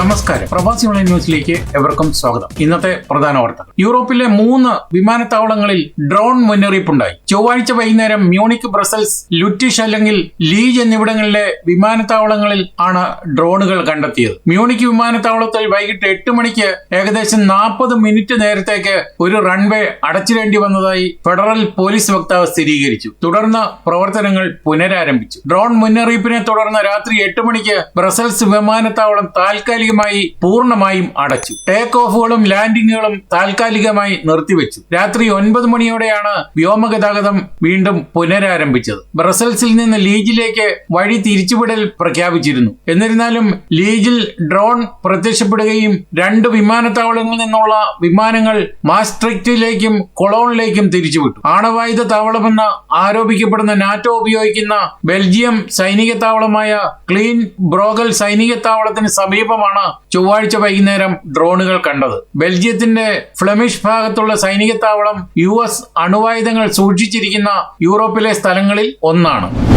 നമസ്കാരം. പ്രവാസി ഓൺലൈൻ ന്യൂസിലേക്ക് എവർക്കും സ്വാഗതം. ഇന്നത്തെ പ്രധാന വാർത്ത. യൂറോപ്പിലെ മൂന്ന് വിമാനത്താവളങ്ങളിൽ ഡ്രോൺ മുന്നറിയിപ്പുണ്ടായി. ചൊവ്വാഴ്ച വൈകുന്നേരം മ്യൂണിക് ബ്രസൽസ് ലുറ്റിഷ് അല്ലെങ്കിൽ ലീജ് എന്നിവിടങ്ങളിലെ വിമാനത്താവളങ്ങളിൽ ആണ് ഡ്രോണുകൾ കണ്ടെത്തിയത്. മ്യൂണിക് വിമാനത്താവളത്തിൽ വൈകിട്ട് എട്ട് മണിക്ക് ഏകദേശം നാൽപ്പത് മിനിറ്റ് നേരത്തേക്ക് ഒരു റൺവേ അടച്ചിടേണ്ടി വന്നതായി ഫെഡറൽ പോലീസ് വക്താവ് സ്ഥിരീകരിച്ചു. തുടർന്ന് പ്രവർത്തനങ്ങൾ പുനരാരംഭിച്ചു. ഡ്രോൺ മുന്നറിയിപ്പിനെ തുടർന്ന് രാത്രി എട്ട് മണിക്ക് ബ്രസൽസ് വിമാനത്താവളം താൽക്കാലികമായി പൂർണമായും അടച്ചു. ടേക്ക് ഓഫുകളും ലാൻഡിങ്ങുകളും താൽക്കാലികമായി നിർത്തിവെച്ചു. രാത്രി ഒൻപത് മണിയോടെയാണ് വ്യോമഗതാഗതം വീണ്ടും പുനരാരംഭിച്ചത്. ബ്രസൽസിൽ നിന്ന് ലീജിലേക്ക് വഴി തിരിച്ചുവിടൽ പ്രഖ്യാപിച്ചിരുന്നു. എന്നിരുന്നാലും ലീജിൽ ഡ്രോൺ പ്രത്യക്ഷപ്പെടുകയും രണ്ട് വിമാനത്താവളങ്ങളിൽ നിന്നുള്ള വിമാനങ്ങൾ മാസ്ട്രിക്റ്റിലേക്കും കൊളോണിലേക്കും തിരിച്ചുവിട്ടു. ആണവായുധ താവളമെന്ന് ആരോപിക്കപ്പെടുന്ന നാറ്റോ ഉപയോഗിക്കുന്ന ബെൽജിയം സൈനിക താവളമായ ക്ലീൻ ബ്രോഗൽ സൈനിക താവളത്തിന് സമീപമാണ് ചൊവ്വാഴ്ച വൈകുന്നേരം ഡ്രോണുകൾ കണ്ടത്. ബെൽജിയത്തിന്റെ ഫ്ലമിഷ് ഭാഗത്തുള്ള സൈനിക താവളം യു എസ് അണുവായുധങ്ങൾ സൂക്ഷിച്ചിരിക്കുന്ന യൂറോപ്പിലെ സ്ഥലങ്ങളിൽ ഒന്നാണ്.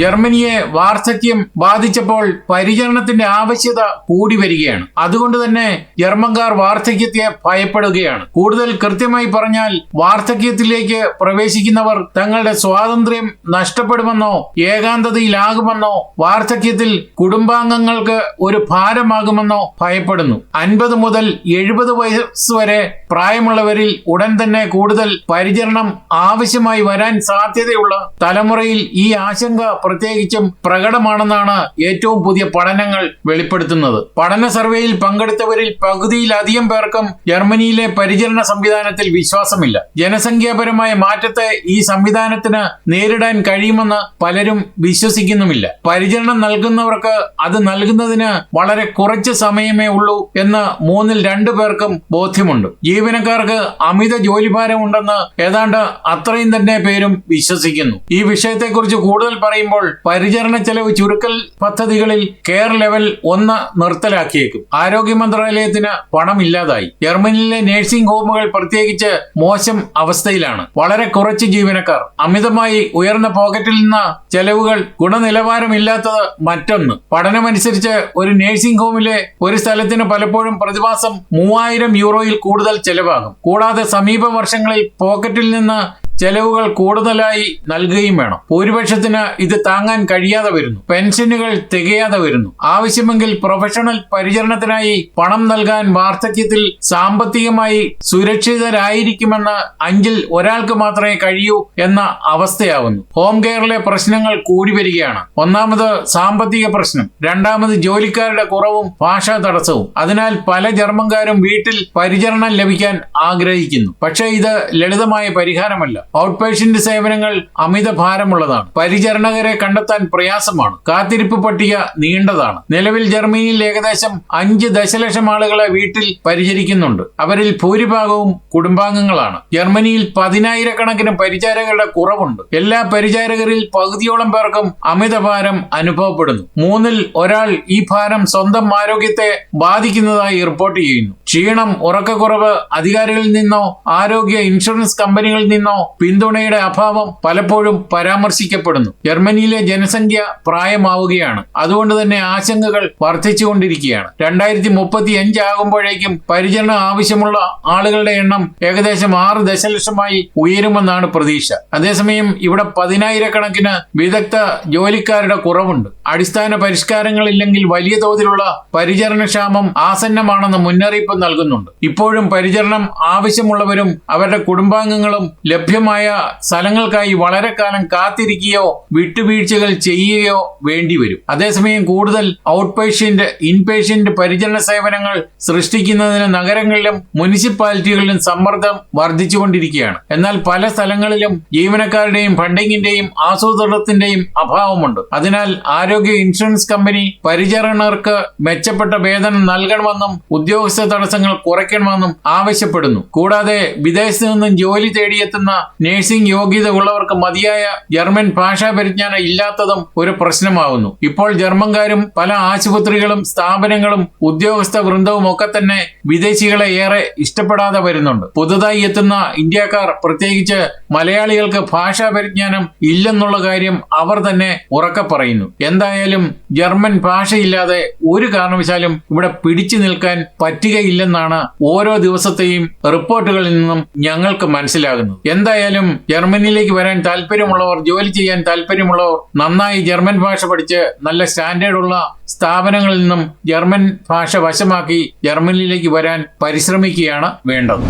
ജർമ്മനിയെ വാർദ്ധക്യം ബാധിച്ചപ്പോൾ പരിചരണത്തിന്റെ ആവശ്യത കൂടി വരികയാണ്. അതുകൊണ്ട് തന്നെ ജർമ്മൻകാർ വാർദ്ധക്യത്തെ ഭയപ്പെടുകയാണ്. കൂടുതൽ കൃത്യമായി പറഞ്ഞാൽ വാർദ്ധക്യത്തിലേക്ക് പ്രവേശിക്കുന്നവർ തങ്ങളുടെ സ്വാതന്ത്ര്യം നഷ്ടപ്പെടുമെന്നോ ഏകാന്തതയിലാകുമെന്നോ വാർദ്ധക്യത്തിൽ കുടുംബാംഗങ്ങൾക്ക് ഒരു ഭാരമാകുമെന്നോ ഭയപ്പെടുന്നു. അൻപത് മുതൽ എഴുപത് വയസ്സ് വരെ പ്രായമുള്ളവരിൽ ഉടൻ തന്നെ കൂടുതൽ പരിചരണം ആവശ്യമായി വരാൻ സാധ്യതയുള്ള തലമുറയിൽ ഈ ആശങ്ക പ്രത്യേകിച്ചും പ്രകടമാണെന്നാണ് ഏറ്റവും പുതിയ പഠനങ്ങൾ വെളിപ്പെടുത്തുന്നത്. പഠന സർവേയിൽ പങ്കെടുത്തവരിൽ പകുതിയിലധികം പേർക്കും ജർമ്മനിയിലെ പരിചരണ സംവിധാനത്തിൽ വിശ്വാസമില്ല. ജനസംഖ്യാപരമായ മാറ്റത്തെ ഈ സംവിധാനത്തിന് നേരിടാൻ കഴിയുമെന്ന് പലരും വിശ്വസിക്കുന്നുമില്ല. പരിചരണം നൽകുന്നവർക്ക് അത് നൽകുന്നതിന് വളരെ കുറച്ച് സമയമേ ഉള്ളൂ എന്ന് മൂന്നിൽ രണ്ടു പേർക്കും ബോധ്യമുണ്ട്. ജീവനക്കാർക്ക് അമിത ജോലിഭാരം ഉണ്ടെന്ന് ഏതാണ്ട് അത്രയും തന്നെ പേരും വിശ്വസിക്കുന്നു. ഈ വിഷയത്തെക്കുറിച്ച് കൂടുതൽ പറയുമ്പോൾ പരിചരണ ചെലവ് ചുരുക്കൽ പദ്ധതികളിൽ കെയർ ലെവൽ ഒന്ന് നിർത്തലാക്കിയേക്കും. ആരോഗ്യ മന്ത്രാലയത്തിന് പണമില്ലാതായി. ജർമ്മനിയിലെ നഴ്സിംഗ് ഹോമുകൾ പ്രത്യേകിച്ച് മോശം അവസ്ഥയിലാണ്. വളരെ കുറച്ച് ജീവനക്കാർ അമിതമായി ഉയർന്ന പോക്കറ്റിൽ നിന്ന് ചെലവുകൾ ഗുണനിലവാരമില്ലാത്തത് മറ്റൊന്ന്. പഠനമനുസരിച്ച് ഒരു നഴ്സിംഗ് ഹോമിലെ ഒരു സ്ഥലത്തിന് പലപ്പോഴും പ്രതിമാസം മൂവായിരം യൂറോയിൽ കൂടുതൽ ചെലവാകും. കൂടാതെ സമീപ വർഷങ്ങളിൽ പോക്കറ്റിൽ നിന്ന് ചെലവുകൾ കൂടുതലായി നൽകുകയും വേണം. ഭൂരിപക്ഷത്തിന് ഇത് താങ്ങാൻ കഴിയാതെ വരുന്നു. പെൻഷനുകൾ തികയാതെ വരുന്നു. ആവശ്യമെങ്കിൽ പ്രൊഫഷണൽ പരിചരണത്തിനായി പണം നൽകാൻ വാർദ്ധക്യത്തിൽ സാമ്പത്തികമായി സുരക്ഷിതരായിരിക്കുമെന്ന് അഞ്ചിൽ ഒരാൾക്ക് മാത്രമേ കഴിയൂ എന്ന അവസ്ഥയാവുന്നു. ഹോം കെയറിലെ പ്രശ്നങ്ങൾ കൂടി വരികയാണ്. ഒന്നാമത് സാമ്പത്തിക പ്രശ്നം. രണ്ടാമത് ജോലിക്കാരുടെ കുറവും ഭാഷാ തടസ്സവും. അതിനാൽ പല ജർമ്മൻകാരും വീട്ടിൽ പരിചരണം ലഭിക്കാൻ ആഗ്രഹിക്കുന്നു. പക്ഷേ ഇത് ലളിതമായ പരിഹാരമല്ല. ഔട്ട് പേഷ്യന്റ് സേവനങ്ങൾ അമിത ഭാരമുള്ളതാണ് പരിചരണകരെ കണ്ടെത്താൻ പ്രയാസമാണ്. കാത്തിരിപ്പ് പട്ടിക നീണ്ടതാണ്. നിലവിൽ ജർമ്മനിയിൽ ഏകദേശം അഞ്ച് ദശലക്ഷം ആളുകളെ വീട്ടിൽ പരിചരിക്കുന്നുണ്ട്. അവരിൽ ഭൂരിഭാഗവും കുടുംബാംഗങ്ങളാണ്. ജർമ്മനിയിൽ പതിനായിരക്കണക്കിന് പരിചാരകരുടെ കുറവുണ്ട്. എല്ലാ പരിചാരകരിൽ പകുതിയോളം പേർക്കും അമിതഭാരം അനുഭവപ്പെടുന്നു. മൂന്നിൽ ഒരാൾ ഈ ഭാരം സ്വന്തം ആരോഗ്യത്തെ ബാധിക്കുന്നതായി റിപ്പോർട്ട് ചെയ്യുന്നു. ക്ഷീണം ഉറക്കക്കുറവ് അധികാരികളിൽ നിന്നോ ആരോഗ്യ ഇൻഷുറൻസ് കമ്പനികളിൽ നിന്നോ പിന്തുണയുടെ അഭാവം പലപ്പോഴും പരാമർശിക്കപ്പെടുന്നു. ജർമ്മനിയിലെ ജനസംഖ്യ പ്രായമാവുകയാണ്. അതുകൊണ്ട് തന്നെ ആശങ്കകൾ വർദ്ധിച്ചുകൊണ്ടിരിക്കുകയാണ്. രണ്ടായിരത്തി മുപ്പത്തി അഞ്ച് ആകുമ്പോഴേക്കും പരിചരണം ആവശ്യമുള്ള ആളുകളുടെ എണ്ണം ഏകദേശം ആറ് ദശലക്ഷമായി ഉയരുമെന്നാണ് പ്രതീക്ഷ. അതേസമയം ഇവിടെ പതിനായിരക്കണക്കിന് വിദഗ്ധ ജോലിക്കാരുടെ കുറവുണ്ട്. അടിസ്ഥാന പരിഷ്കാരങ്ങളില്ലെങ്കിൽ വലിയ തോതിലുള്ള പരിചരണക്ഷാമം ആസന്നമാണെന്ന് മുന്നറിയിപ്പ് നൽകുന്നുണ്ട്. ഇപ്പോഴും പരിചരണം ആവശ്യമുള്ളവരും അവരുടെ കുടുംബാംഗങ്ങളും ലഭ്യമായ സ്ഥലങ്ങൾക്കായി വളരെ കാലം കാത്തിരിക്കുകയോ വിട്ടുവീഴ്ചകൾ ചെയ്യുകയോ വേണ്ടിവരും. അതേസമയം കൂടുതൽ ഔട്ട് പേഷ്യന്റ് ഇൻപേഷ്യന്റ് പരിചരണ സേവനങ്ങൾ സൃഷ്ടിക്കുന്നതിന് നഗരങ്ങളിലും മുനിസിപ്പാലിറ്റികളിലും സമ്മർദ്ദം വർദ്ധിച്ചുകൊണ്ടിരിക്കുകയാണ്. എന്നാൽ പല സ്ഥലങ്ങളിലും ജീവനക്കാരുടെയും ഫണ്ടിങ്ങിന്റെയും ആസൂത്രണത്തിന്റെയും അഭാവമുണ്ട്. അതിനാൽ ആരോഗ്യ ഇൻഷുറൻസ് കമ്പനി പരിചരണർക്ക് മെച്ചപ്പെട്ട വേതനം നൽകണമെന്നും ഉദ്യോഗസ്ഥ തടസ്സങ്ങൾ കുറയ്ക്കണമെന്നും ആവശ്യപ്പെടുന്നു. കൂടാതെ വിദേശത്ത് നിന്നും ജോലി തേടിയെത്തുന്ന നഴ്സിംഗ് യോഗ്യത ഉള്ളവർക്ക് മതിയായ ജർമ്മൻ ഭാഷാ പരിജ്ഞാനം ഇല്ലാത്തതും ഒരു പ്രശ്നമാകുന്നു ഇപ്പോൾ ജർമ്മൻകാരും പല ആശുപത്രികളും സ്ഥാപനങ്ങളും ഉദ്യോഗസ്ഥ വൃന്ദവും ഒക്കെ തന്നെ വിദേശികളെ ഏറെ ഇഷ്ടപ്പെടാതെ വരുന്നുണ്ട്. പുതുതായി എത്തുന്ന ഇന്ത്യക്കാർ പ്രത്യേകിച്ച് മലയാളികൾക്ക് ഭാഷാ പരിജ്ഞാനം ഇല്ലെന്നുള്ള കാര്യം അവർ തന്നെ ഉറക്കെ പറയുന്നു. എന്തായാലും എന്തായാലും ജർമ്മൻ ഭാഷയില്ലാതെ ഒരു കാരണവശാലും ഇവിടെ പിടിച്ചു നിൽക്കാൻ പറ്റുകയില്ലെന്നാണ് ഓരോ ദിവസത്തെയും റിപ്പോർട്ടുകളിൽ നിന്നും ഞങ്ങൾക്ക് മനസ്സിലാകുന്നത്. എന്തായാലും ജർമ്മനിയിലേക്ക് വരാൻ താല്പര്യമുള്ളവർ ജോലി ചെയ്യാൻ താല്പര്യമുള്ളവർ നന്നായി ജർമ്മൻ ഭാഷ പഠിച്ച് നല്ല സ്റ്റാൻഡേർഡ് ഉള്ള സ്ഥാപനങ്ങളിൽ നിന്നും ജർമ്മൻ ഭാഷ വശമാക്കി ജർമ്മനിയിലേക്ക് വരാൻ പരിശ്രമിക്കുകയാണ് വേണ്ടത്.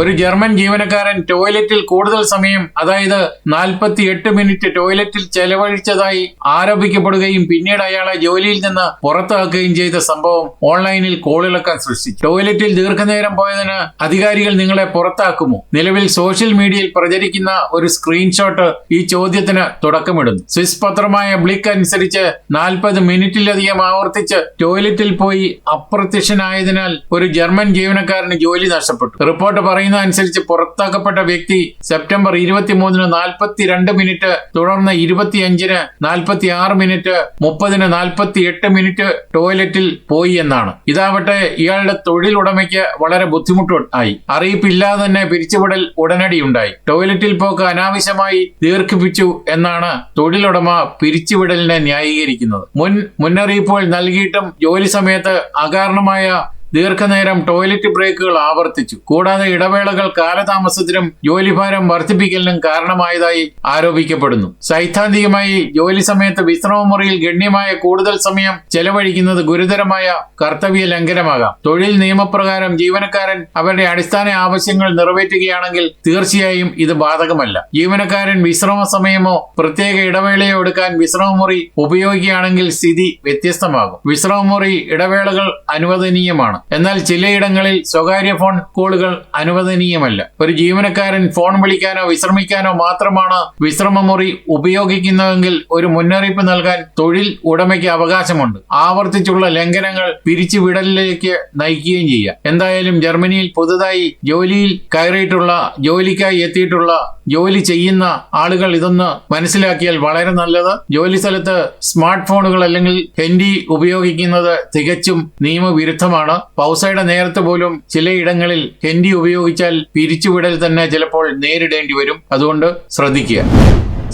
ഒരു ജർമ്മൻ ജീവനക്കാരൻ ടോയ്ലറ്റിൽ കൂടുതൽ സമയം അതായത് നാൽപ്പത്തി എട്ട് മിനിറ്റ് ടോയ്ലറ്റിൽ ചെലവഴിച്ചതായി ആരോപിക്കപ്പെടുകയും പിന്നീട് അയാളെ ജോലിയിൽ നിന്ന് പുറത്താക്കുകയും ചെയ്ത സംഭവം ഓൺലൈനിൽ കോളിളക്കാൻ സൃഷ്ടിച്ചു. ടോയ്ലറ്റിൽ ദീർഘനേരം പോയതിന് അധികാരികൾ നിങ്ങളെ പുറത്താക്കുമോ? നിലവിൽ സോഷ്യൽ മീഡിയയിൽ പ്രചരിക്കുന്ന ഒരു സ്ക്രീൻഷോട്ട് ഈ ചോദ്യത്തിന് തുടക്കമിടുന്നു. സ്വിസ് പത്രമായ ബ്ലിക്ക് അനുസരിച്ച് നാൽപ്പത് മിനിറ്റിലധികം ആവർത്തിച്ച് ടോയ്ലറ്റിൽ പോയി അപ്രത്യക്ഷനായതിനാൽ ഒരു ജർമ്മൻ ജീവനക്കാരന് ജോലി നഷ്ടപ്പെട്ടു. റിപ്പോർട്ട് പറയുന്ന അനുസരിച്ച് പുറത്താക്കപ്പെട്ട വ്യക്തി സെപ്റ്റംബർ ഇരുപത്തിമൂന്നിന് നാൽപ്പത്തിരണ്ട് മിനിറ്റ് തുടർന്ന് ഇരുപത്തിയഞ്ചിന് നാൽപ്പത്തി ആറ് മിനിറ്റ് മുപ്പതിന് നാൽപ്പത്തി എട്ട് മിനിറ്റ് ടോയ്ലറ്റിൽ പോയി എന്നാണ്. ഇതാവട്ടെ ഇയാളുടെ തൊഴിലുടമയ്ക്ക് വളരെ ബുദ്ധിമുട്ട് ആയി. അറിയിപ്പില്ലാതെ തന്നെ പിരിച്ചുവിടൽ ഉടനടി ഉണ്ടായി ടോയ്ലറ്റിൽ പോക്ക് അനാവശ്യമായി ദീർഘിപ്പിച്ചു എന്നാണ് തൊഴിലുടമ പിരിച്ചുവിടലിനെ ന്യായീകരിക്കുന്നത്. മുൻ മുന്നറിയിപ്പുകൾ നൽകിയിട്ടും ജോലി സമയത്ത് അകാരണമായ ദീർഘനേരം ടോയ്ലറ്റ് ബ്രേക്കുകൾ ആവർത്തിച്ചു. കൂടാതെ ഇടവേളകൾ കാലതാമസത്തിനും ജോലിഭാരം വർദ്ധിപ്പിക്കലിനും കാരണമായതായി ആരോപിക്കപ്പെടുന്നു. സൈദ്ധാന്തികമായി ജോലി സമയത്ത് വിശ്രമമുറിയിൽ ഗണ്യമായ കൂടുതൽ സമയം ചെലവഴിക്കുന്നത് ഗുരുതരമായ കർത്തവ്യ ലംഘനമാകാം. തൊഴിൽ നിയമപ്രകാരം ജീവനക്കാരൻ അവരുടെ അടിസ്ഥാന ആവശ്യങ്ങൾ നിറവേറ്റുകയാണെങ്കിൽ തീർച്ചയായും ഇത് ബാധകമല്ല. ജീവനക്കാരൻ വിശ്രമ സമയമോ പ്രത്യേക ഇടവേളയോ എടുക്കാൻ വിശ്രമമുറി ഉപയോഗിക്കുകയാണെങ്കിൽ സ്ഥിതി വ്യത്യസ്തമാകും. വിശ്രമമുറി ഇടവേളകൾ അനുവദനീയമാണ്. എന്നാൽ ചിലയിടങ്ങളിൽ സ്വകാര്യ ഫോൺ കോളുകൾ അനുവദനീയമല്ല. ഒരു ജീവനക്കാരൻ ഫോൺ വിളിക്കാനോ വിശ്രമിക്കാനോ മാത്രമാണ് വിശ്രമമുറി ഉപയോഗിക്കുന്നതെങ്കിൽ ഒരു മുന്നറിയിപ്പ് നൽകാൻ തൊഴിൽ ഉടമയ്ക്ക് അവകാശമുണ്ട്. ആവർത്തിച്ചുള്ള ലംഘനങ്ങൾ പിരിച്ചുവിടലിലേക്ക് നയിക്കുകയും ചെയ്യാം. എന്തായാലും ജർമ്മനിയിൽ പുതുതായി ജോലിയിൽ കയറിയിട്ടുള്ള ജോലിക്കായി എത്തിയിട്ടുള്ള ജോലി ചെയ്യുന്ന ആളുകൾ ഇതൊന്ന് മനസ്സിലാക്കിയാൽ വളരെ നല്ലത്. ജോലി സ്ഥലത്ത് സ്മാർട്ട് ഫോണുകൾ അല്ലെങ്കിൽ ഹെൻഡി ഉപയോഗിക്കുന്നത് തികച്ചും നിയമവിരുദ്ധമാണ്. പൗസയുടെ നേരത്തെ പോലും ചിലയിടങ്ങളിൽ ഹെൻഡി ഉപയോഗിച്ചാൽ പിരിച്ചുവിടൽ തന്നെ ചിലപ്പോൾ നേരിടേണ്ടി വരും. അതുകൊണ്ട് ശ്രദ്ധിക്കുക.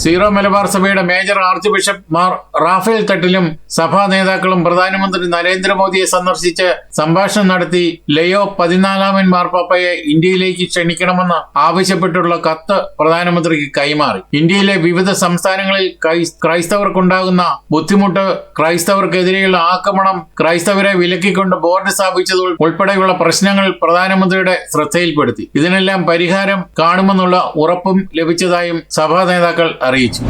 സീറോ മലബാർ സഭയുടെ major arch bishop Mar Raphael തട്ടിലും സഭാ നേതാക്കളും പ്രധാനമന്ത്രി നരേന്ദ്രമോദിയെ സന്ദർശിച്ച് സംഭാഷണം നടത്തി ലയോ പതിനാലാമൻ മാർപ്പാപ്പയെ ഇന്ത്യയിലേക്ക് ക്ഷണിക്കണമെന്ന് ആവശ്യപ്പെട്ടുള്ള കത്ത് പ്രധാനമന്ത്രിക്ക് കൈമാറി. ഇന്ത്യയിലെ വിവിധ സംസ്ഥാനങ്ങളിൽ ക്രൈസ്തവർക്കുണ്ടാകുന്ന ബുദ്ധിമുട്ട് ക്രൈസ്തവർക്കെതിരെയുള്ള ആക്രമണം ക്രൈസ്തവരെ വിലക്കിക്കൊണ്ട് ബോർഡ് സ്ഥാപിച്ചത് ഉൾപ്പെടെയുള്ള പ്രശ്നങ്ങൾ പ്രധാനമന്ത്രിയുടെ ശ്രദ്ധയിൽപ്പെടുത്തി. ഇതിനെല്ലാം പരിഹാരം കാണുമെന്നുള്ള ഉറപ്പും ലഭിച്ചതായും സഭാ നേതാക്കൾ അറിയിച്ചു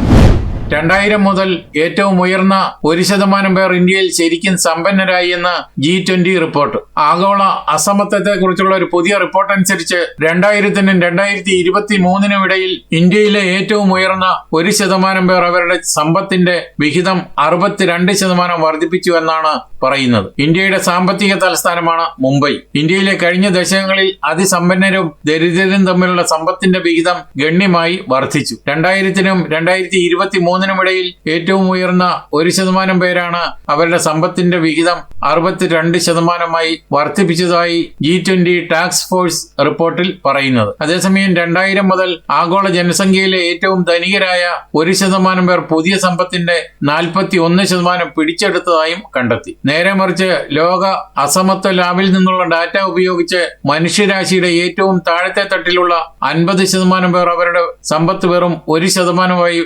രണ്ടായിരം മുതൽ ഏറ്റവും ഉയർന്ന ഒരു ശതമാനം പേർ ഇന്ത്യയിൽ ശരിക്കും സമ്പന്നരായി എന്ന് ജി ട്വന്റി റിപ്പോർട്ട് ആഗോള അസമത്വത്തെ കുറിച്ചുള്ള ഒരു പുതിയ റിപ്പോർട്ട് അനുസരിച്ച് രണ്ടായിരത്തിനും രണ്ടായിരത്തി ഇരുപത്തി മൂന്നിനും ഇടയിൽ ഇന്ത്യയിലെ ഏറ്റവും ഉയർന്ന ഒരു ശതമാനം പേർ അവരുടെ സമ്പത്തിന്റെ വിഹിതം അറുപത്തിരണ്ട് ശതമാനം വർദ്ധിപ്പിച്ചു എന്നാണ് പറയുന്നത്. ഇന്ത്യയുടെ സാമ്പത്തിക തലസ്ഥാനമാണ് മുംബൈ. ഇന്ത്യയിലെ കഴിഞ്ഞ ദശകങ്ങളിൽ അതിസമ്പന്നരും ദരിദ്രരും തമ്മിലുള്ള സമ്പത്തിന്റെ വിഹിതം ഗണ്യമായി വർദ്ധിച്ചു. രണ്ടായിരത്തിനും രണ്ടായിരത്തി ഇരുപത്തി മൂന്നിനും ഇടയിൽ ഏറ്റവും ഉയർന്ന ഒരു ശതമാനം പേരാണ് അവരുടെ സമ്പത്തിന്റെ വിഹിതം അറുപത്തിരണ്ട് ശതമാനമായി വർദ്ധിപ്പിച്ചതായി ജി ട്വന്റി ടാക്സ് ഫോഴ്സ് റിപ്പോർട്ടിൽ പറയുന്നത്. അതേസമയം രണ്ടായിരം മുതൽ ആഗോള ജനസംഖ്യയിലെ ഏറ്റവും ധനികരായ ഒരു ശതമാനം പേർ പുതിയ സമ്പത്തിന്റെ നാൽപ്പത്തി ഒന്ന് ശതമാനം പിടിച്ചെടുത്തതായും കണ്ടെത്തി. നേരെ മറിച്ച് ലോക അസമത്വ ലാബിൽ നിന്നുള്ള ഡാറ്റ ഉപയോഗിച്ച് മനുഷ്യരാശിയുടെ ഏറ്റവും താഴത്തെ തട്ടിലുള്ള അൻപത് ശതമാനം പേർ അവരുടെ സമ്പത്ത് വെറും ഒരു ശതമാനമായി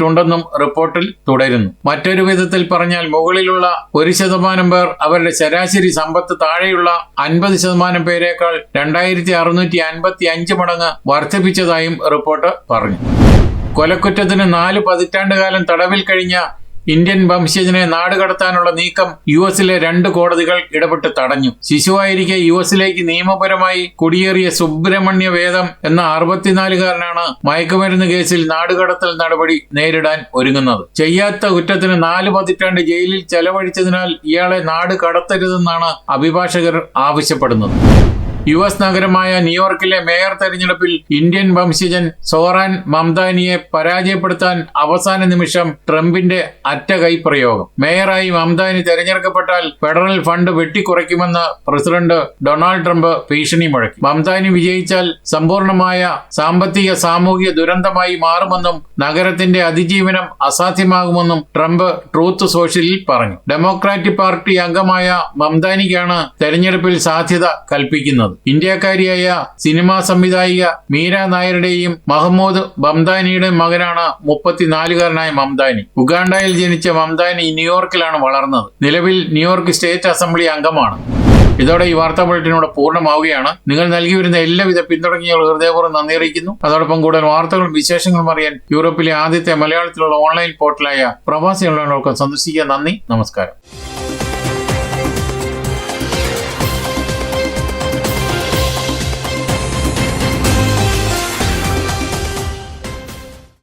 വർദ്ധിപ്പിച്ചിട്ടുണ്ടെന്നും റിപ്പോർട്ടിൽ തുടരുന്നു. മറ്റൊരു വിധത്തിൽ പറഞ്ഞാൽ മുകളിലുള്ള ഒരു ശതമാനം പേർ അവരുടെ ശരാശരി സമ്പത്ത് താഴെയുള്ള അൻപത് ശതമാനം പേരെക്കാൾ രണ്ടായിരത്തി അറുന്നൂറ്റി അൻപത്തി അഞ്ച് മടങ്ങ് വർദ്ധിപ്പിച്ചതായും റിപ്പോർട്ട് പറഞ്ഞു. കൊലക്കുറ്റത്തിന് നാല് പതിറ്റാണ്ട് കാലം തടവിൽ കഴിഞ്ഞ ഇന്ത്യൻ വംശജനെ നാടുകടത്താനുള്ള നീക്കം യു എസിലെ രണ്ട് കോടതികൾ ഇടപെട്ട് തടഞ്ഞു. ശിശുവായിരിക്കെ യു എസിലേക്ക് നിയമപരമായി കുടിയേറിയ സുബ്രഹ്മണ്യ വേദം എന്ന അറുപത്തിനാലുകാരനാണ് മയക്കുമരുന്ന് കേസിൽ നാടുകടത്തൽ നടപടി നേരിടാൻ ഒരുങ്ങുന്നത്. ചെയ്യാത്ത കുറ്റത്തിന് നാല് പതിറ്റാണ്ട് ജയിലിൽ ചെലവഴിച്ചതിനാൽ ഇയാളെ നാട് കടത്തരുതെന്നാണ് അഭിഭാഷകർ ആവശ്യപ്പെടുന്നത്. യു എസ് നഗരമായ ന്യൂയോർക്കിലെ മേയർ തെരഞ്ഞെടുപ്പിൽ ഇന്ത്യൻ വംശജൻ സോറാൻ മംദാനിയെ പരാജയപ്പെടുത്താൻ അവസാന നിമിഷം ട്രംപിന്റെ അറ്റ കൈപ്രയോഗം മേയറായി മംദാനി തെരഞ്ഞെടുക്കപ്പെട്ടാൽ ഫെഡറൽ ഫണ്ട് വെട്ടിക്കുറയ്ക്കുമെന്ന് പ്രസിഡന്റ് ഡൊണാൾഡ് ട്രംപ് ഭീഷണി മുഴക്കി. മംദാനി വിജയിച്ചാൽ സമ്പൂർണമായ സാമ്പത്തിക സാമൂഹിക ദുരന്തമായി മാറുമെന്നും നഗരത്തിന്റെ അതിജീവനം അസാധ്യമാകുമെന്നും ട്രംപ് ട്രൂത്ത് സോഷ്യലിൽ പറഞ്ഞു. ഡെമോക്രാറ്റിക് പാർട്ടി അംഗമായ മംദാനിക്കാണ് തെരഞ്ഞെടുപ്പിൽ സാധ്യത കൽപ്പിക്കുന്നത്. ഇന്ത്യക്കാരിയായ സിനിമാ സംവിധായിക മീര നായരുടെയും മഹമ്മൂദ് ബംദാനിയുടെയും മകനാണ് മുപ്പത്തിനാലുകാരനായ മംദാനി. ഉഗാണ്ടയിൽ ജനിച്ച മംദാനി ന്യൂയോർക്കിലാണ് വളർന്നത്. നിലവിൽ ന്യൂയോർക്ക് സ്റ്റേറ്റ് അസംബ്ലി അംഗമാണ്. ഇതോടെ ഈ വാർത്താ ബുള്ളറ്റിനോട് പൂർണമാവുകയാണ്. നിങ്ങൾ നൽകി വരുന്ന എല്ലാവിധ പിന്തുണയ്ക്കുകൾ ഹൃദയപൂർവം നന്ദി അറിയിക്കുന്നു. അതോടൊപ്പം കൂടുതൽ വാർത്തകളും വിശേഷങ്ങളും അറിയാൻ യൂറോപ്പിലെ ആദ്യത്തെ മലയാളത്തിലുള്ള ഓൺലൈൻ പോർട്ടലായ പ്രവാസി ഓൺലൈനോടൊപ്പം സന്ദർശിക്കുക നന്ദി. നമസ്കാരം.